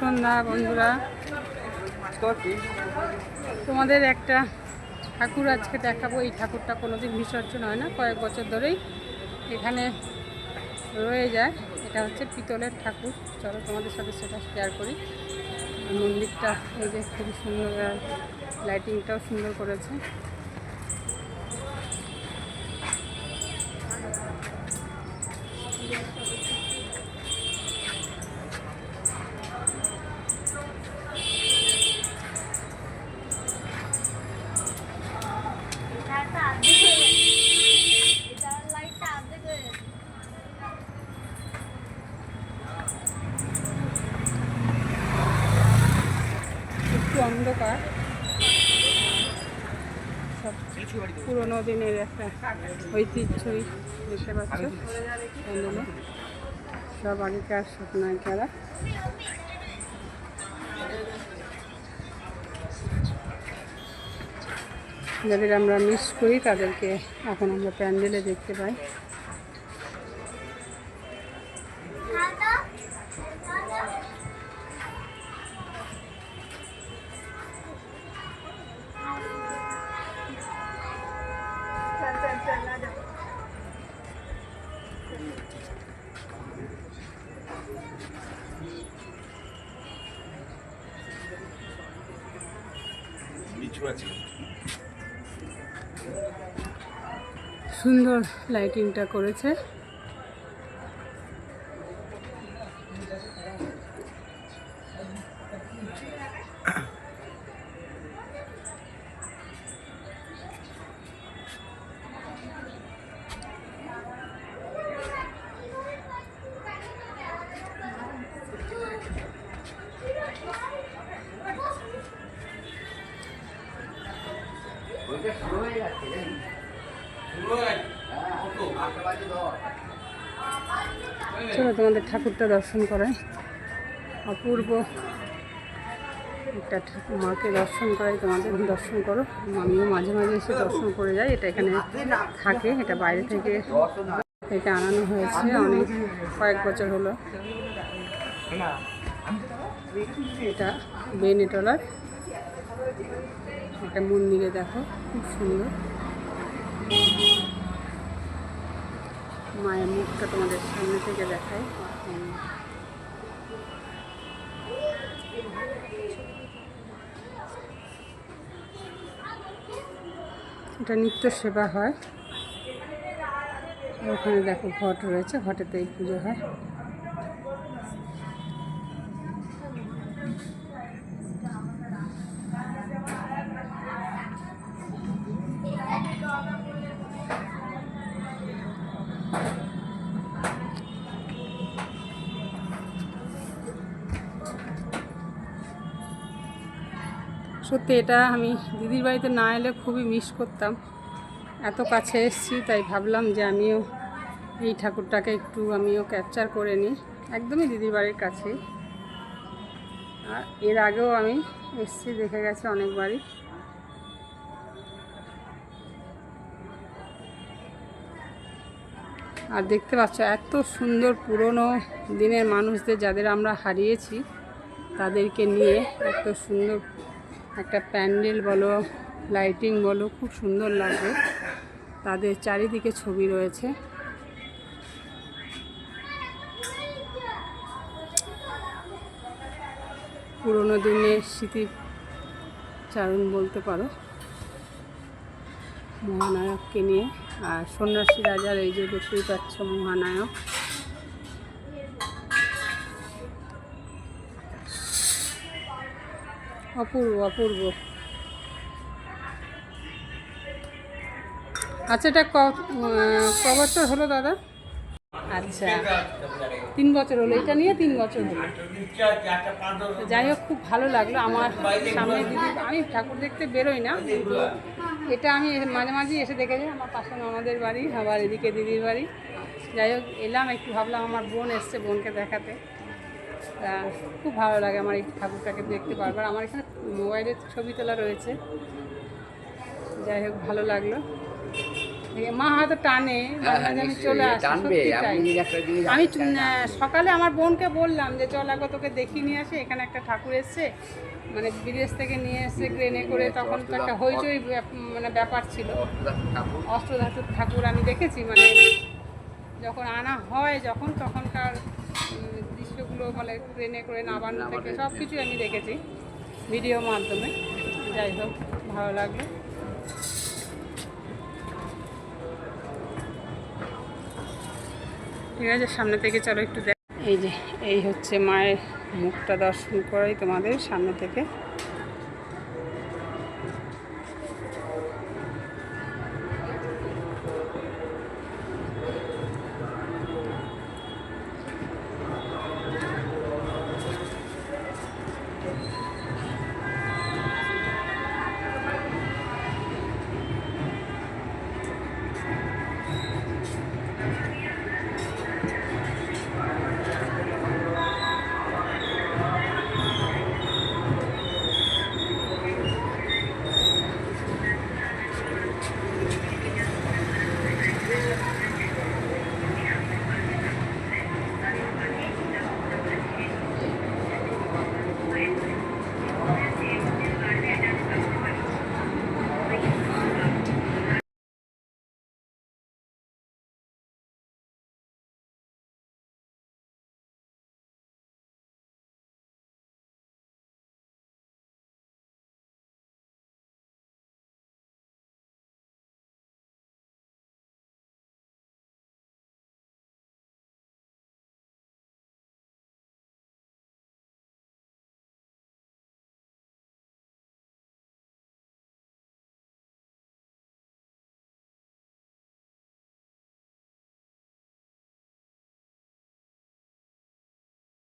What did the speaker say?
সন্ধ্যা, বন্ধুরা। তোমাদের একটা ঠাকুর আজকে দেখাবো। এই ঠাকুরটা কোনোদিন বিসর্জন হয় না, কয়েক বছর ধরেই এখানে রয়ে যায়। এটা হচ্ছে পিতলের ঠাকুর। চলো তোমাদের সাথে সেটা শেয়ার করি। মন্দিরটা এই যে খুবই সুন্দর লাইটিংটাও সুন্দর করেছে। একটু সব পুরোনো দিনের একটা ঐতিহ্যই দেখতে পাচ্ছ। সব আগেকার স্বপ্নায়িকারা যাদের আমরা মিস করি, তাদেরকে এখন আমরা প্যান্ডেলে দেখতে পাই। সুন্দর লাইটিংটা করেছে। চলো তোমাদের ঠাকুরটা দর্শন করাই। অপূর্ব। একটা মাকে দর্শন করাই, তোমাদের দর্শন করো। আমিও মাঝে মাঝে এসে দর্শন করে যাই। এটা এখানে থাকে, এটা বাইরে থেকে থেকে আনানো হয়েছে অনেক, কয়েক বছর হলো। এটা বেনেটলার। একটা মন্দিরে দেখো, খুব সুন্দর। মায়ের মুখটা তোমাদের সামনে থেকে দেখাই। এটা নিত্য সেবা হয়। ওখানে দেখো ঘট রয়েছে, ঘটেতেই পুজো হয়। সত্যি এটা আমি দিদির বাড়িতে না এলে খুবই মিস করতাম। এত কাছে এসেছি, তাই ভাবলাম যে আমিও এই ঠাকুরটাকে একটু আমিও ক্যাপচার করে নিই। একদমই দিদির বাড়ির কাছেই। আর এর আগেও আমি এসেছি, দেখে গেছি অনেকবারই। আর দেখতে পাচ্ছ, এত সুন্দর পুরনো দিনের মানুষদের যাদের আমরা হারিয়েছি, তাদেরকে নিয়ে এত সুন্দর একটা প্যান্ডেল বলো, লাইটিং বলো, খুব সুন্দর লাগবে। তাদের চারিদিকে ছবি রয়েছে। পুরোনো দিনের স্মৃতি চারণ বলতে পারো। মহানায়ককে নিয়ে। আর সন্ন্যাসী রাজার এই যে দেখতেই পাচ্ছ মহানায়ক। অপূর্ব অপূর্ব। আচ্ছা এটা ক বছর হলো দাদা? আচ্ছা তিন বছর হলো। এটা নিয়ে তিন বছর হলো। যাই হোক, খুব ভালো লাগল। আমার সামনে দিদি, আমি ঠাকুর দেখতে বেরোই না। এটা আমি মাঝে মাঝে এসে দেখে যাই। আমার পাশে আমাদের বাড়ি, আবার এদিকে দিদির বাড়ি। যাই হোক, এলাম, একটু ভাবলাম আমার বোন এসছে বোনকে দেখাতে। খুব ভালো লাগে আমার এই ঠাকুরটাকে দেখতে বারবার আমার এখানে মোবাইলের ছবি তোলা রয়েছে। যাই হোক ভালো লাগল। মা হয়তো টানে হ্যাঁ, আমি চলে আসি আমি সকালে আমার বোনকে বললাম যে চল আগো তোকে দেখিয়ে নিয়ে আসে এখানে একটা ঠাকুর এসছে। মানে বিদেশ থেকে নিয়ে এসে ট্রেনে করে তখন তো একটা হইচই মানে ব্যাপার ছিল। অষ্টধাতুর ঠাকুর আমি দেখেছি মানে যখন আনা হয় যখন তখনকার দৃশ্যগুলো মানে ট্রেনে করে নাবানো থেকে সব কিছুই আমি দেখেছি ভিডিও মাধ্যমে। যাই হোক ভালো লাগল। ঠিক আছে সামনে থেকে চলো একটু দেখ এই যে এই হচ্ছে মায়ের মুখটা দর্শন করাই তোমাদের সামনে থেকে।